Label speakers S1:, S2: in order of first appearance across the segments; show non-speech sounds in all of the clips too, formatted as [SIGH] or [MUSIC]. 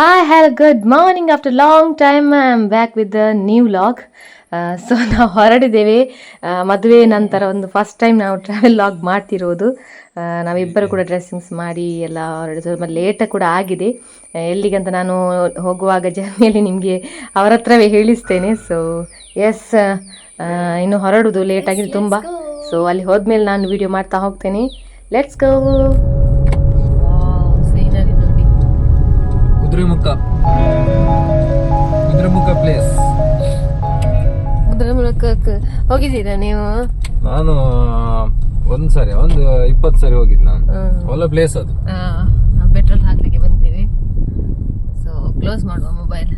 S1: Hi hello good morning after long time I am back with the new vlog so ನಾವು ಹೊರಡಿದ್ದೇವೆ ಆ, ಮದುವೆ ನಂತರ ಒಂದು ಫಸ್ಟ್ ಟೈಮ್ ನಾವು ಟ್ರಾವೆಲ್ ಲಾಗ್ ಮಾಡ್ತಿರೋದು. ಆ, ನಾವಿಬ್ಬರು ಕೂಡ ಡ್ರೆಸ್ಸಿಂಗ್ಸ್ ಮಾಡಿ ಎಲ್ಲ ಹೊರಡಿ ಸ್ವಲ್ಪ ಲೇಟ ಕೂಡ ಆಗಿದೆ. ಆ, ಎಲ್ಲಿಗಂತ ನಾನು ಹೋಗುವಾಗ ಜರ್ನಿಯಲ್ಲಿ ನಿಮಗೆ ಅವರ ಹತ್ರವೇ ಹೇಳಿಸ್ತೇನೆ. ಸೊ ಎಸ್ ಇನ್ನು ಹೊರಡುದು ಲೇಟಾಗಿದೆ ತುಂಬ. ಸೊ ಅಲ್ಲಿ ಹೋದ್ಮೇಲೆ ನಾನು ವಿಡಿಯೋ ಮಾಡ್ತಾ ಹೋಗ್ತೇನೆ. Let's go
S2: Kudremukh. Kudremukh place
S1: ಕುದುರೆ ಮುಖಕ್ಕೆ ಹೋಗಿದ್ದೀರಾ ನೀವು?
S2: ನಾನು ಒಂದ್ ಸರಿ ಒಂದು ಇಪ್ಪತ್ತು ಸರಿ ಹೋಗಿದ್ ನಾನು. ಒಳ್ಳೆ ಪ್ಲೇಸ್ ಅದು.
S1: ಪೆಟ್ರೋಲ್ ಹಾಕ್ಲಿಕ್ಕೆ ಬಂದಿದ್ದೀವಿ. ಸೊ ಕ್ಲೋಸ್ ಮಾಡುವ ಮೊಬೈಲ್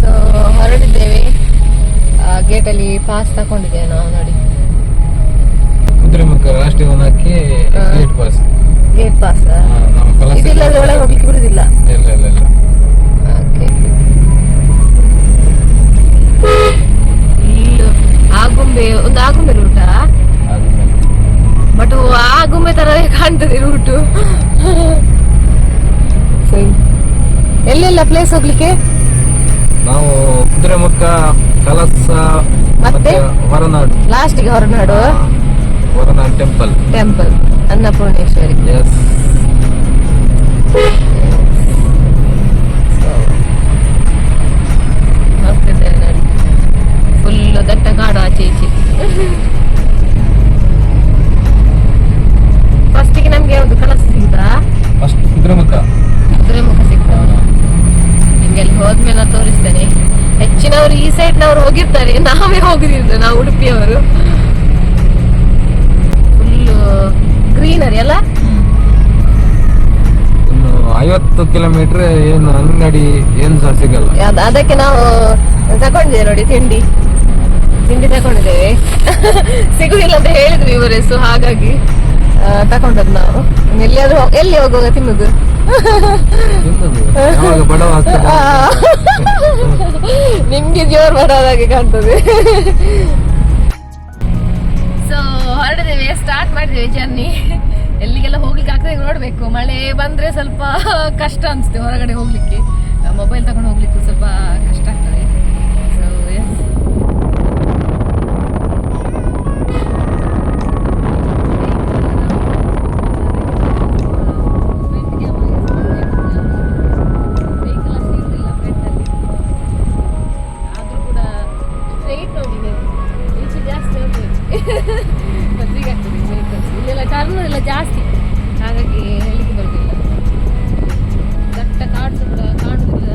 S1: ಸೊ ಗೇಟ್ ಗೇಟಲ್ಲಿ ಪಾಸ್ ತಗೊಂಡಿದ್ದೇವೆ ನಾವು ನೋಡಿ.
S2: ಕುದುರೆಮುಖ ರಾಷ್ಟ್ರೀಯ ವನಕ್ಕೆ ಗೇಟ್ ಪಾಸ್
S1: ಗೇಟ್ ಪಾಸ್ ಇದಿಲ್ಲ ಒಳಗೆ ಹೋಗ್ಲಿಕ್ಕೆ ಬಿಡುದಿಲ್ಲ.
S2: ಇಲ್ಲ ಇಲ್ಲ ಇಲ್ಲ.
S1: ಓಕೆ. ಇಲ್ಲು ಆಗುಂಬೆ ಒಂದು ಆಗುಂಬೆ ರೂಟಾ ಬಟ್ ಆಗುಂಬೆ. ತರವೇ ಕಾಣ್ತದೆ ರೂಟು ಸರಿ. ಎಲ್ಲೆಲ್ಲ ಪ್ಲೇಸ್ ಹೋಗ್ಲಿಕ್ಕೆ?
S2: ನಾವು ಕುದುರೆಮುಖ ಕಲಸ
S1: ಮತ್ತೆ?
S2: ಹೊರನಾಡು.
S1: ಲಾಸ್ಟಿಗೆ ಹೊರನಾಡು.
S2: ಹೊರನಾಡು ಟೆಂಪಲ್
S1: ಟೆಂಪಲ್ ಅನ್ನಪೂರ್ಣೇಶ್ವರಿ ಹೋಗ್ತಿದ್ದೇವೆ ನೋಡಿ ಫುಲ್ ದಟ್ಟ ಕಾಡು ಆಚೆ ಈಚೆ ಫಸ್ಟಿಗೆ ನಮ್ಗೆ ಯಾವ್ದು ಕಳಸ ಸಿಗ್ತಾ?
S2: ಫಸ್ಟ್ ಕುದುರೆಮುಖ.
S1: ಕುದುರೆಮುಖ ಸಿಗ್ತಾ. ನಿಮ್ಗೆ ಅಲ್ಲಿ ಹೋದ್ಮೇಲೆ ತೋರಿಸ್ತೇನೆ. ಹೆಚ್ಚಿನವರು ಈ ಸೈಡ್ನವರು ಹೋಗಿರ್ತಾರೆ. ನಾವೇ ಹೋಗಿದ್ದೀವಿ ನಾವು ಉಡುಪಿಯವರು. ಫುಲ್ ಗ್ರೀನರಿ ಅಲ್ಲ?
S2: ಐವತ್ತು ಕಿಲೋಮೀಟರ್ ಏನು ಅಂಗಡಿ ಏನು ಸಹ ಸಿಗಲ್ಲ.
S1: ಅದ್- ಅದಕ್ಕೆ ನಾವು ತಗೊಂಡಿದ್ದೇವೆ ನೋಡಿ ತಿಂಡಿ. ತಿಂಡಿ ತಗೊಂಡಿದ್ದೇವೆ. [LAUGHS] ಸಿಗುದಿಲ್ಲ ಅಂತ ಹೇಳಿದ್ವಿ ಇವರೆಸು ಹಾಗಾಗಿ ಆ, ತಗೊಂಡದ್ದು ನಾವು. ಎಲ್ಲಿಯಾದ್ರೂ ಹೋಗ್- ಎಲ್ಲಿ ಹೋಗುವಾಗ ತಿನ್ನುದು? [LAUGHS] ನಿಮ್ಗೆ ಜೋರ್ ಬರೋದಾಗೆ ಕಾಣ್ತದೆ. ಹೊರಡಿದ್ದೇವೆ ಸ್ಟಾರ್ಟ್ ಮಾಡಿದ್ದೇವೆ ಜರ್ನಿ ಎಲ್ಲಿಗೆಲ್ಲ ಹೋಗ್ಲಿಕ್ಕೆ ಆಗ್ತದೆ ನೋಡಬೇಕು. ಮಳೆ ಬಂದರೆ ಸ್ವಲ್ಪ ಕಷ್ಟ ಅನ್ಸುತ್ತೆ ಹೊರಗಡೆ ಹೋಗ್ಲಿಕ್ಕೆ. ಮೊಬೈಲ್ ತಗೊಂಡು ಹೋಗ್ಲಿಕ್ಕೂ ಸ್ವಲ್ಪ ಕಷ್ಟ ಆಗ್ತದೆ. ಸೊ ಎಸ್ [LAUGHS] ಜಾಸ್ತಿ ಆಗ್ತದೆ ವೆಹಿಕಲ್ಸ್ ಇಲ್ಲೆಲ್ಲ ಟರ್ನ್ ಜಾಸ್ತಿ. ಹಾಗಾಗಿ ಹೇಳಲಿಕ್ಕೆ ಬರೋದಿಲ್ಲ. ದಟ್ಟ ಕಾಡು ಕೂಡ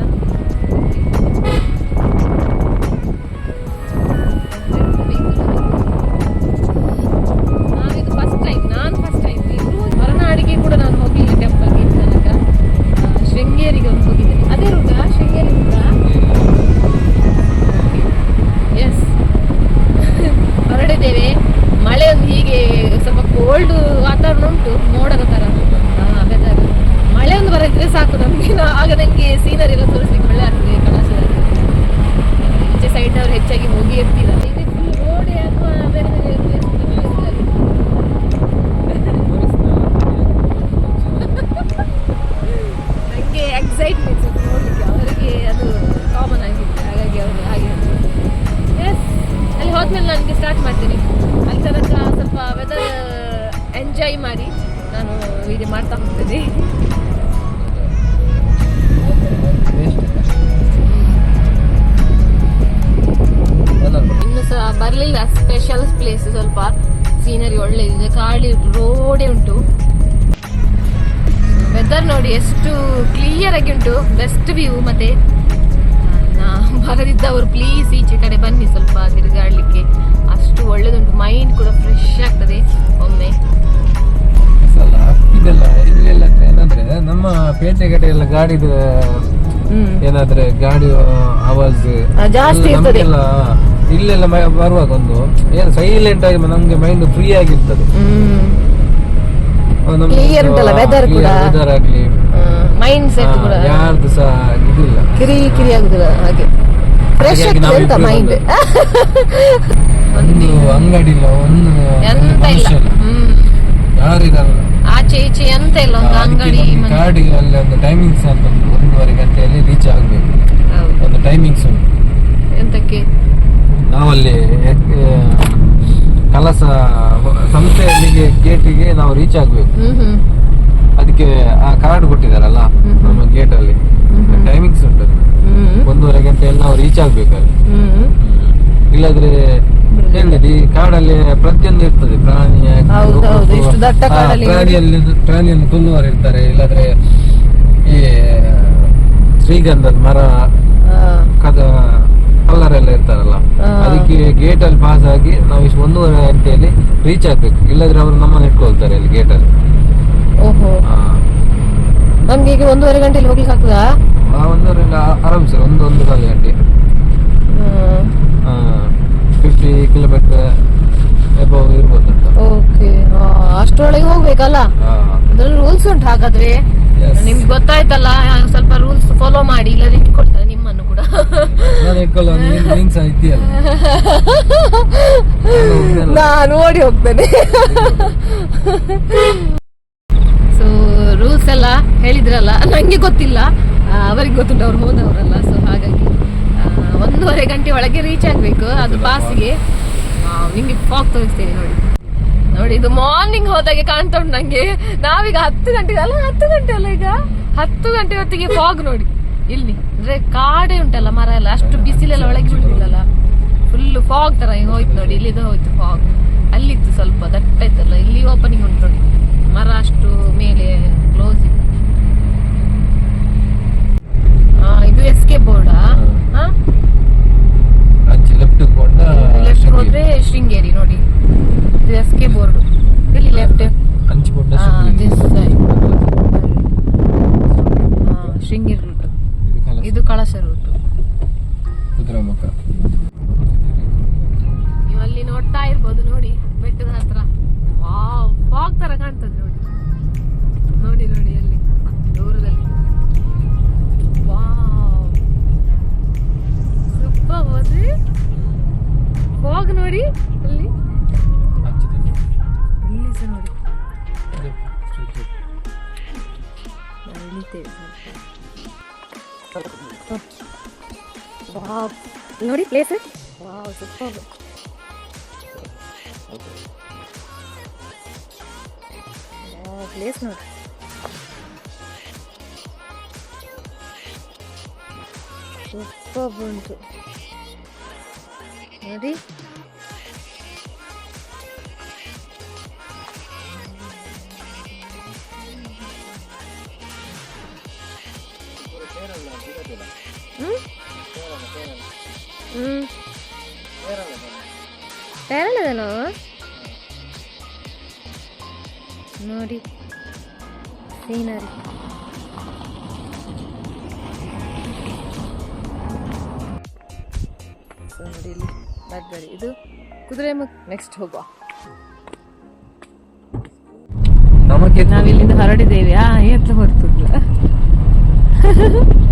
S1: ಮತ್ತೆ ಬರದಿದ್ದವರು ಪ್ಲೀಸ್ ಈಚೆ ಕಡೆ ಬನ್ನಿ ಸ್ವಲ್ಪ ತಿರುಗಾಡ್ಲಿಕ್ಕೆ. ಅಷ್ಟು ಒಳ್ಳೆದುಂಟು ಮೈಂಡ್ ಕೂಡ ಫ್ರೆಶ್ ಆಗ್ತದೆ. ಒಮ್ಮೆ.
S2: ಇದೆಲ್ಲ ಇಲ್ಲೆಲ್ಲ ಏನಂದ್ರೆ ನಮ್ಮ ಪೇಟೆ ಕಡೆ ಎಲ್ಲ ಗಾಡಿದು ಏನಾದ್ರೆ ಗಾಡಿ ಆವಾಜ್
S1: ಜಾಸ್ತಿ
S2: ಇಲ್ಲೆಲ್ಲ ಬರುವಾಗ ಒಂದು ಏನು ಸೈಲೆಂಟ್ ಆಗಿ ನಮ್ಗೆ ಮೈಂಡ್ ಫ್ರೀ ಆಗಿರ್ತದೆ. ವೆದರ್ ಆಗ್ಲಿ.
S1: ಮೈಂಡ್ ಸೆಟ್ ಕೂಡ.
S2: ಯಾರ್ದು ಸಹ ಇದಿಲ್ಲ.
S1: ಕಿರಿ ಕಿರಿ ಆಗುದಿಲ್ಲ ಹಾಗೆ. ಫ್ರೆಶ್ ಆಗ್ತದೆ ಅಂತ ಮೈಂಡ್
S2: ಒಂದು ಅಂಗಡಿ ಇಲ್ಲ ಒಂದು
S1: ಎಂತ ಇಲ್ಲ.
S2: ಯಾರಿರಲ್ಲ
S1: ಆಚೆ ಈಚೆ ಎಂತ ಇಲ್ಲ ಒಂದು ಅಂಗಡಿ.
S2: ಕಾಡಿಗೆ ಅಲ್ಲಿ ಒಂದು ಟೈಮಿಂಗ್ಸ್ ಅಂತ ಒಂದೂವರೆ ಗಂಟೆಯಲ್ಲಿ ರೀಚ್ ಆಗಬೇಕು. ಒಂದು ಟೈಮಿಂಗ್ಸ್ ಉಂಟು.
S1: ಎಂತಕ್ಕೆ?
S2: ನಾವಲ್ಲಿ ಕಲಸ ಸಂಸ್ಥೆಯಲ್ಲಿಗೆ ಗೇಟಿಗೆ ನಾವು ರೀಚ್ ಆಗಬೇಕು.
S1: ಹ್ಮ್ ಹ್ಮ್.
S2: ಅದಕ್ಕೆ ಆ ಕಾರ್ಡ್ ಕೊಟ್ಟಿದಾರಲ್ಲ. ನಮ್ಮ ಗೇಟ್ ಅಲ್ಲಿ. ಟೈಮಿಂಗ್ಸ್ ಉಂಟು ಒಂದೂವರೆ ಗಂಟೆ ಎಲ್ಲ ನಾವು ರೀಚ್ ಆಗ್ಬೇಕು ಅಲ್ಲಿ.
S1: ಇಲ್ಲಾದ್ರೆ
S2: ಇಲ್ಲದ್ರೆ ಹೇಳಿದೆ ಈ ಕಾಡಲ್ಲಿ ಪ್ರತಿಯೊಂದು ಇರ್ತದೆ ಪ್ರಾಣಿ ಪ್ರಾಣಿಯಲ್ಲಿ ಪ್ರಾಣಿಯನ್ನು ಕೊಲ್ಲುವರು ಇರ್ತಾರೆ. ಇಲ್ಲಾದ್ರೆ ಈ ಶ್ರೀಗಂಧದ ಮರ ಕದ ಕಲ್ಲರ್ ಎಲ್ಲ
S1: ಇರ್ತಾರಲ್ಲ.
S2: ಅದಕ್ಕೆ ಗೇಟ್ ಅಲ್ಲಿ ಪಾಸ್ ಆಗಿ ನಾವು ಇಷ್ಟು ಒಂದೂವರೆ ಗಂಟೆಯಲ್ಲಿ ರೀಚ್ ಆಗ್ಬೇಕು. ಇಲ್ಲಾದ್ರೆ ಅವರು ನಮ್ಮನ್ನು ಇಟ್ಕೊಳ್ತಾರೆ ಅಲ್ಲಿ ಗೇಟ್ ಅಲ್ಲಿ.
S1: ಓಹೋ. ನಮ್ಗೆ ಈಗ ಒಂದೂವರೆ ಗಂಟೆಲಿ ಹೋಗ್ಲಿಕ್ಕೆ ಆಗ್ತದಾ?
S2: ಒಂದೂವರೆ ಆರಾಮ್ ಸರ್ ಒಂದು ಒಂದು ಕಾಲು ಗಂಟೆ. ಫಿಫ್ಟಿ ಕಿಲೋಮೀಟರ್ ಅಬೌವ್ ಇರ್ಬೋದು
S1: ಓಕೆ ಅಷ್ಟರೊಳಗೆ ಹೋಗ್ಬೇಕಲ್ಲ. ಅದ್ರಲ್ಲಿ ರೂಲ್ಸ್ ಉಂಟು ಹಾಗಾದ್ರೆ. ನಿಮ್ಗೆ ಗೊತ್ತಾಯ್ತಲ್ಲ ಸ್ವಲ್ಪ ರೂಲ್ಸ್ ಫಾಲೋ ಮಾಡಿ ಇಲ್ಲದ್ರೆ ಇಟ್ಕೊಳ್ತಾರೆ ನಿಮ್ಮನ್ನು ಕೂಡ. [LAUGHS]
S2: ನಾನು
S1: ಓಡಿ ನೀನ್ ರೂಲ್ಸ್ ಎಲ್ಲ ಹೇಳಿದ್ರಲ್ಲ ನಂಗೆ ಗೊತ್ತಿಲ್ಲ. ಅವರಿಗೆ ಗೊತ್ತುಂಟು ಅವ್ರು ಹೋದವರಲ್ಲ ಸೊ ಹಾಗಾಗಿ ಒಂದೂವರೆ ಗಂಟೆ ಒಳಗೆ ರೀಚ್ ಆಗಬೇಕು ಅದು ಬಾಸಿಗೆ ನಿಮಗೆ ಫಾಗ್ ತೋರಿಸ್ತೇನೆ ನೋಡಿ. ನೋಡಿ ಇದು ಮಾರ್ನಿಂಗ್ ಹೋದಾಗೆ ಕಾಣ್ತಾ ಉಂಟು ನಂಗೆ. ನಾವೀಗ ಹತ್ತು ಗಂಟೆಗೆ ಅಲ್ಲ ಹತ್ತು ಗಂಟೆ ಅಲ್ಲ ಈಗ? ಹತ್ತು ಗಂಟೆ ಹೊತ್ತಿಗೆ ಫಾಗ್ ನೋಡಿ. ಇಲ್ಲಿ ಅಂದ್ರೆ ಕಾಡೆ ಉಂಟಲ್ಲ ಮರ ಎಲ್ಲ ಅಷ್ಟು ಬಿಸಿಲೆಲ್ಲ ಒಳಗೆ ಬಿಡುದಿಲ್ಲಲ್ಲ ಫುಲ್ ಫಾಗ್ ತರ ಹೋಯ್ತು ನೋಡಿ ಇಲ್ಲಿದು ಹೋಯ್ತು ಫಾಗ್ ಅಲ್ಲಿತ್ತು ಸ್ವಲ್ಪ ದಟ್ಟ ಇತ್ತಲ್ಲ ಇಲ್ಲಿ ಓಪನಿಂಗ್ ಉಂಟು ನೋಡಿ. ಮರ ಅಷ್ಟು ಮೇಲೆ ಕ್ಲೋಸ್ ಆ, ಇದು ಎಸ್ ಕೆ ಬೋರ್ಡಾ
S2: ಲೆಫ್ಟ್ ಕೊಂಡ
S1: ಲೆಫ್ಟ್ ಹೋದ್ರೆ ಶೃಂಗೇರಿ ನೋಡಿ. ಇದು ಎಸ್ ಕೆ ಬೋರ್ಡ್ ಇಲ್ಲಿ ಲೆಫ್ಟ್ ಶೃಂಗೇರಿ. ರೂಟ್ ಇದು ಕಳಸ. ರೂಟ್
S2: ಕುದುರೆಮುಖ
S1: ನೀವು ಅಲ್ಲಿ ನೋಡ್ತಾ ಇರ್ಬೋದು ನೋಡಿ ಬೆಟ್ಟದ ಹತ್ರ. ನೋಡಿ ಪ್ಲೇಸ್ ವಾವ್ ಸೂಪರ್ ಪ್ಲೇಸ್ ನೋಡಿ ಸೂಪರ್ ಉಂಟು ನೋಡಿ ಹ್ಮ್ ಹ್ಮ್. ಕೇರಳದನೋ ನೋಡಿ ಸೀನರಿ. ಸೊ ನೋಡಿ ಇಲ್ಲಿ ಬರ್ಬೇಡಿ ಇದು ಕುದುರೆಮುಖ ನೆಕ್ಸ್ಟ್ ಹೋಗುವ. ನಾವಿಲ್ಲಿಂದ ಹೊರಡಿದ್ದೇವೆ. ಆ ಎತ್ತ ಹೊರತಿಲ್ಲ [LAUGHS]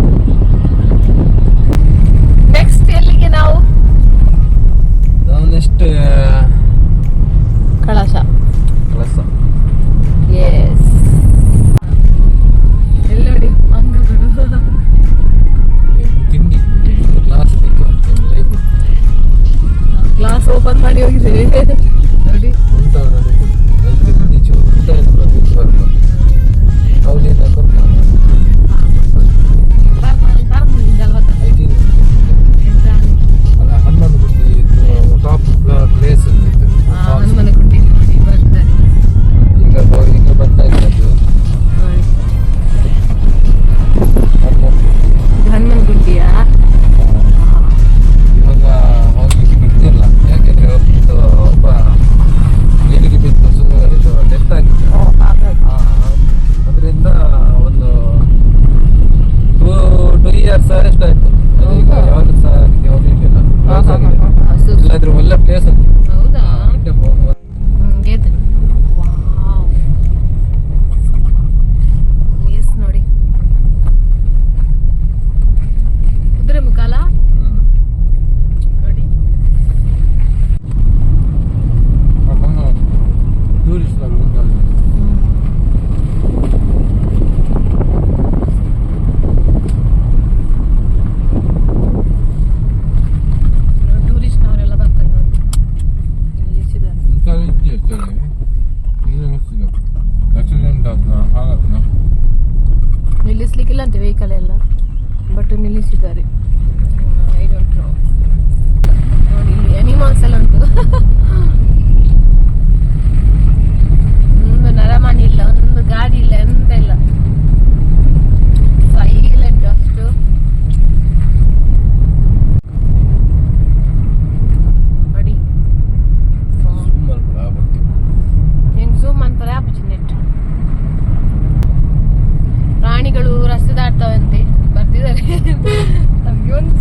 S2: ಒಂದು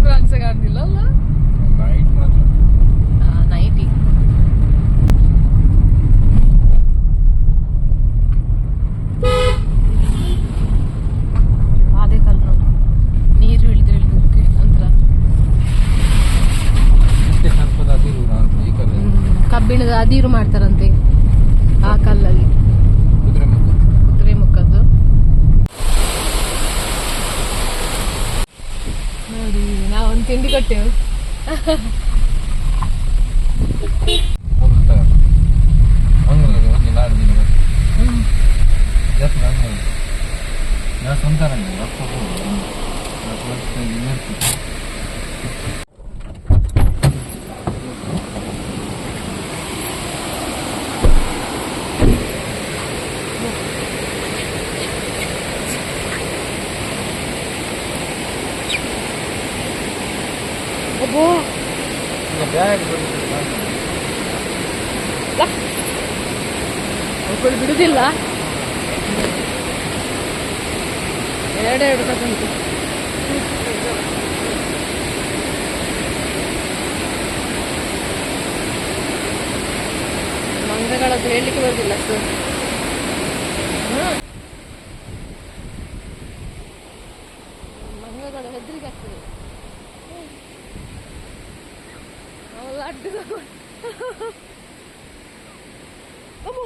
S1: ಕಾಣ್ತಿಲ್ಲ ಅಲ್ಲ? ನೈಟಿ ಕಬ್ಬಿಣದ ಅದಿರು ಮಾಡ್ತಾರಂತೆ. 모른 다. 방금도 언제 나를 믿는 거 지? 응. 약속 안 해. 내가 선사는 약속 을. 내가 그랬을 때 유명했 지.
S2: ಅಮ್ಮೋ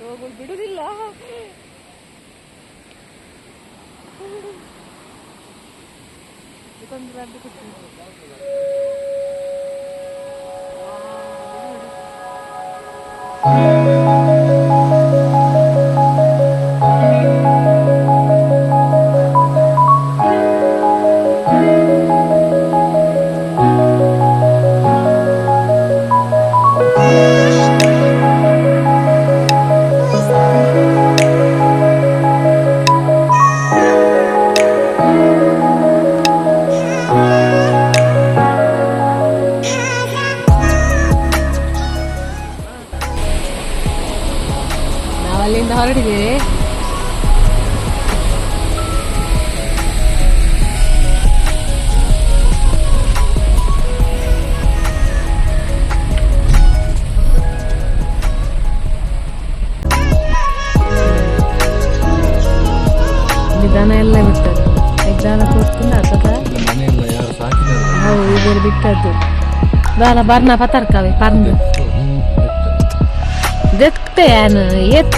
S2: ಹೋಗಲು ಬಿಡುದಿಲ್ಲ
S1: ಇದೊಂದು ಇವರು ಬಿಟ್ಟದ್ದು. ಬಾಲ ಬರ್ನ ಪತರ್ಕವೆ ಪರ್ಂದು ದೆತ್ತೆ ಏನು ಏತ್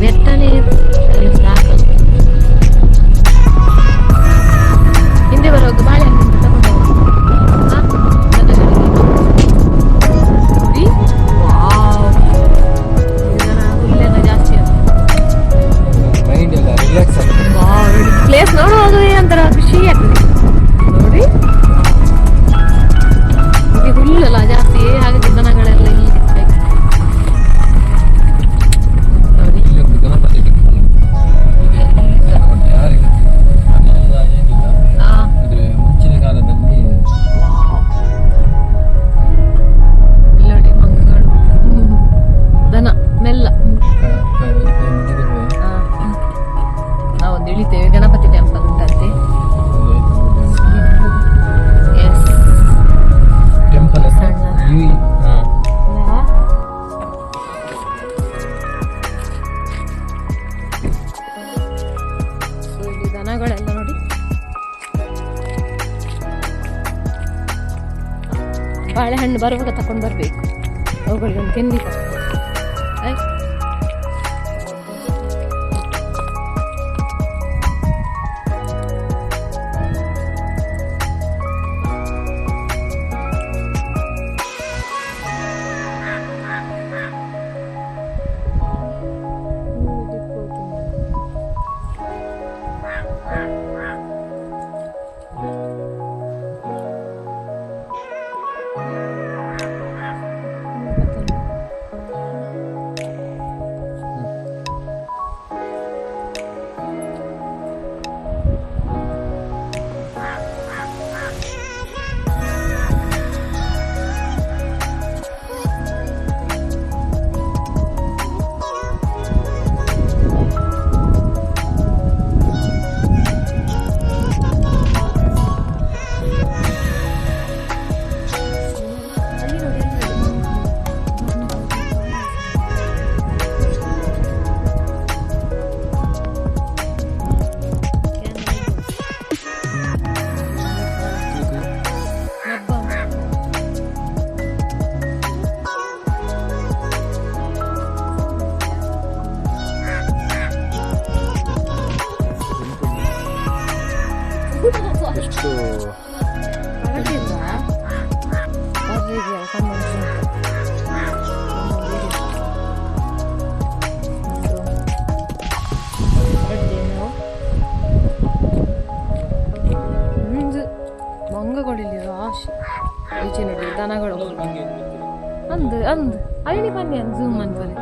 S1: ಬೆಟ್ಟನೇ ಸಾಕು. ಹಿಂದೆ ಬರೋದು ಬಾಳೆ ಜಾಸ್ತಿ ಪ್ಲೇಸ್ ನೋಡುವಾಗ ಒಂಥರ ಖುಷಿ ಆಗ್ತದೆ. ಇಲ್ಲಿ ಹುಲ್ಲಲ್ಲ ಜಾಸ್ತಿ ಬಾಳೆಹಣ್ಣು ಬರುವಾಗ ಅಯ್ಯನಿ ಬನ್ನಿ ಅದು ಝೂಮ್ ಅಂತಾರೆ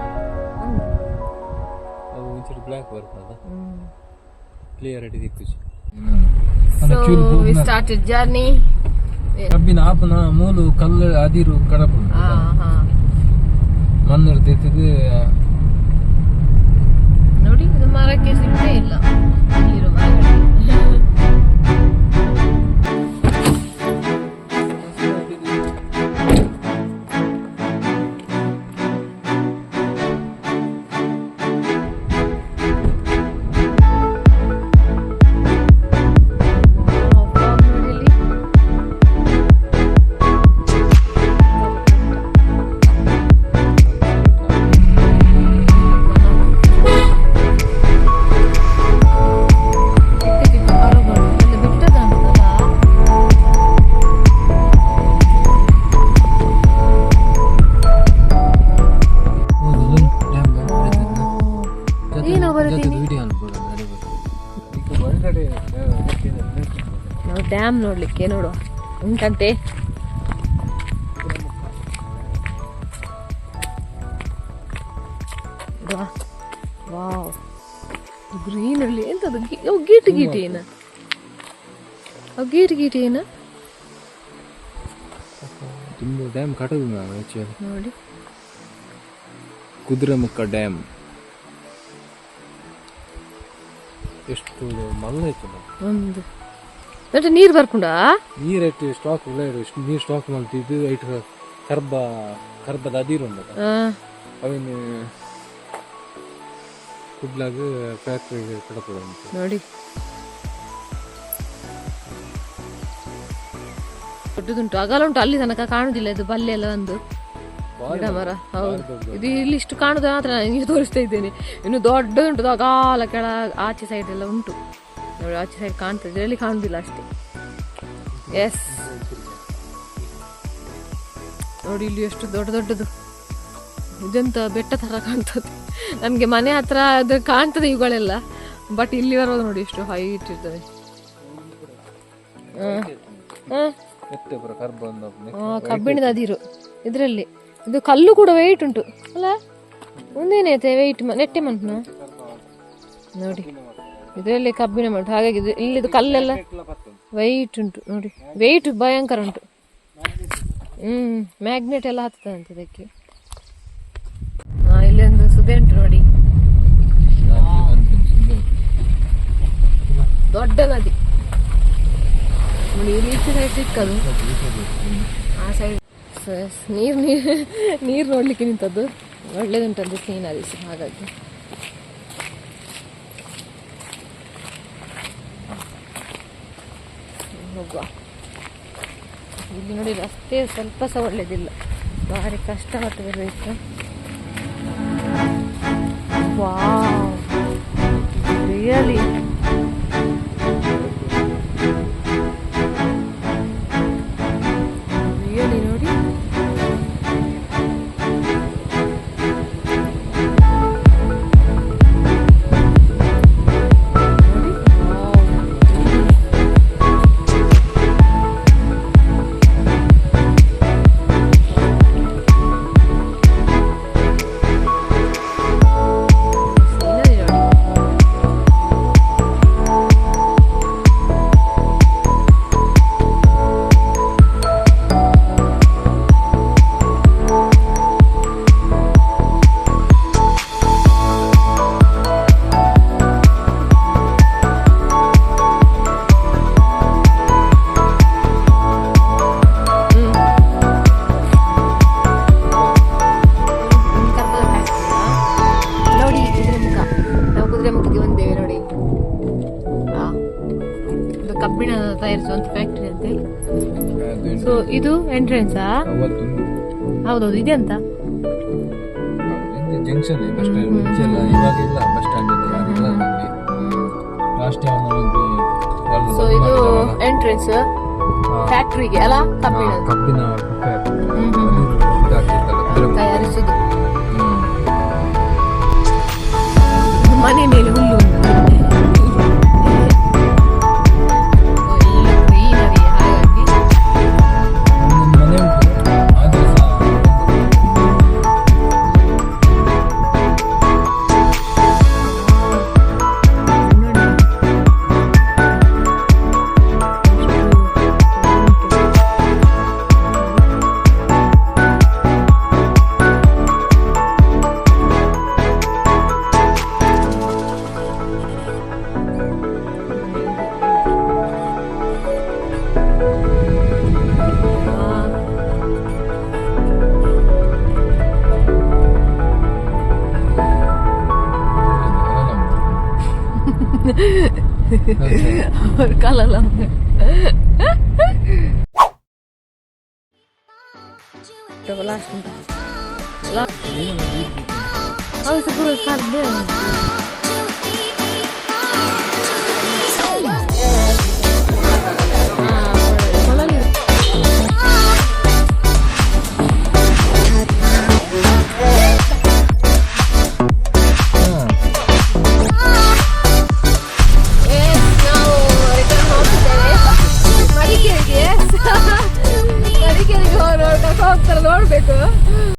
S2: ಬ್ಲ್ಯಾಕ್ ಬರ್ತದ ಕ್ಲಿಯರಿಟಿ ದಿಕ್ಕು
S1: ಸೊ ವಿ ಸ್ಟಾರ್ಟೆಡ್ ಜರ್ನಿ
S2: ಕಬ್ಬಿನ ಆಪನ ಮೂಲು ಕಲ್ಲು ಅದಿರು ಕಡಪು.
S1: ಹಾ ಹಾ.
S2: ಮಣ್ಣು ಇರ್ತೈತಿದು
S1: ನೋಡಿ ಇದು ಮರಕ್ಕೆ ಸಿಗ್ತೇ ಇಲ್ಲ. ಡ್ಯಾಮ್ ನೋಡ್ಲಿಕ್ಕೆ ನೋಡು. ಉಂಟಂತೆ ವಾವ್. ಗ್ರೀನ್ ಅಲ್ಲಿ ಎಂತದು? ಗೀಟ್ ಗೀಟ್ ಏನ? ಗೀಟ್ ಗೀಟ್ ಏನ?
S2: ತುಂಬ ಡ್ಯಾಮ್ ಕಟ್ಟದು ನಾವು ಆ್ಯಕ್ಚುಲಿ
S1: ನೋಡಿ.
S2: ಕುದುರೆಮುಖ ಡ್ಯಾಮ್. ಎಷ್ಟು ಮಲ್ಲ ಇತ್ತು
S1: ಒಂದು ಮತ್ತೆ ನೀರು ಬರ್ಕೊಂಡ?
S2: ನೀರು ಐತಿ ಸ್ಟಾಕ್ ಇಲ್ಲ ಎಷ್ಟು ನೀರು ಸ್ಟಾಕ್ ಮಾಡ್ತಿದ್ದು ಐಟ್ ಕರ್ಬ ಕರ್ಬದ ಅದಿರು ಉಂಟದ ಅವೇನು ಕುಡ್ಲಾಗ ಫ್ಯಾಕ್ಟ್ರಿ ಕಡಪಡ
S1: ನೋಡಿ. ದೊಡ್ಡದುಂಟು ಅಗಲ ಉಂಟು ಅಲ್ಲಿ ತನಕ ಕಾಣುದಿಲ್ಲ ಇದು ಬಲ್ಲೆ ಎಲ್ಲ ಒಂದು. ಗಿಡ ಮರ ಹೌದು. ಇದು ಇಲ್ಲಿ ಇಷ್ಟು ಕಾಣುದು ಮಾತ್ರ ನಾನು ನಿಮಗೆ ತೋರಿಸ್ತಾ ಇದ್ದೇನೆ. ಇನ್ನು ದೊಡ್ಡದುಂಟು ಅಗಾಲ ಕೆಳ ಆಚೆ ಸೈಡ್ ಎಲ್ಲ ಉಂಟು. ನೋಡಿ, ಆಚೆ ಸೈಡ್ ಕಾಣ್ತದೆ. ಇದರಲ್ಲಿ ಕಾಣುದಿಲ್ಲ ಅಷ್ಟೇ. ಎಸ್ ನೋಡಿ, ಇಲ್ಲಿ ಎಷ್ಟು ದೊಡ್ಡ ದೊಡ್ಡದು. ಇದೆಂತ ಬೆಟ್ಟ ತರ ಕಾಣ್ತದೆ. ನಮ್ಗೆ ಮನೆ ಹತ್ರ ಅದು ಕಾಣ್ತದೆ ಇವುಗಳೆಲ್ಲ. ಬಟ್ ಇಲ್ಲಿ ಬರೋದು ನೋಡಿ, ಎಷ್ಟು ಹೈಟ್ ಇರ್ತದೆ. ಕಬ್ಬಿಣದ ಅದಿರು. ಇದರಲ್ಲಿ. ಇದು ಕಲ್ಲು ಕೂಡ ವೆಯ್ಟ್ ಉಂಟು. ಅಲ್ಲ? ಒಂದೇನೈತೆ ವೆಯ್ಟ್ ನೆಟ್ಟೆ ಮಂಟ್ನ ನೋಡಿ. ಇದರಲ್ಲಿ ಕಬ್ಬಿಣ ಮಂಟು ಹಾಗಾಗಿ ಇದು ಇಲ್ಲಿದು ಕಲ್ಲೆಲ್ಲ ವೈಟ್ ಉಂಟು. ನೋಡಿ ವೈಟ್ ಭಯಂಕರ ಉಂಟು. ಹ್ಮ್ ಮ್ಯಾಗ್ನೆಟ್ ಎಲ್ಲ ಹತ್ತದಂತೆ ಇದಕ್ಕೆ. ಇಲ್ಲಿ ಒಂದು ಸುದೆ ಉಂಟು ನೋಡಿ. ದೊಡ್ಡ ನದಿ. ನೋಡಿ, ಇಲ್ಲಿ ಈಚೆ ಸೈಡ್ ಸಿಕ್ಕದು. ಆ ಸೈಡ್ ನೀರು ನೀರು ನೀರು ನೋಡ್ಲಿಕ್ಕೆ ನಿಂತದ್ದು. ಒಳ್ಳೇದುಂಟದ್ದು ಸೀನರಿ, ಹಾಗಾಗಿ. ಹೋಗುವ. ಇಲ್ಲಿ ನೋಡಿ ರಸ್ತೆ ಸ್ವಲ್ಪ ಸಹ ಒಳ್ಳೇದಿಲ್ಲ. ಭಾರಿ ಕಷ್ಟಪಟ್ಟು ಬರಬೇಕು ವಾವ್. ರಿಯಲಿ ರಿಯಲಿ ಹೌದೌದು ಇದೆ ಅಂತ.
S2: ಜಂಕ್ಷನ್ ಬಸ್ ಸ್ಟ್ಯಾಂಡ್ ಮುಂಚೆಲ್ಲ ಇವಾಗ ಇಲ್ಲ ಬಸ್ ಸ್ಟ್ಯಾಂಡ್ ಇಲ್ಲ. ಯಾರಿಲ್ಲ ಲಾಸ್ಟ್ ಟೈಮ್ ಒಂದು ಎರಡು
S1: ಸೊ ಇದು ಎಂಟ್ರೆನ್ಸ್. ಫ್ಯಾಕ್ಟ್ರಿಗೆ ಅಲ್ಲ ಕಬ್ಬಿಣ
S2: ಕಬ್ಬಿನ? factory.
S1: ಹ್ಮ್, ಹ್ಮ್. ಅವ್ರ ಕಾಲಲ್ಲ ಲಾಸ್ಟ್ ಹೌದು ಪೂರ ಕಾಲ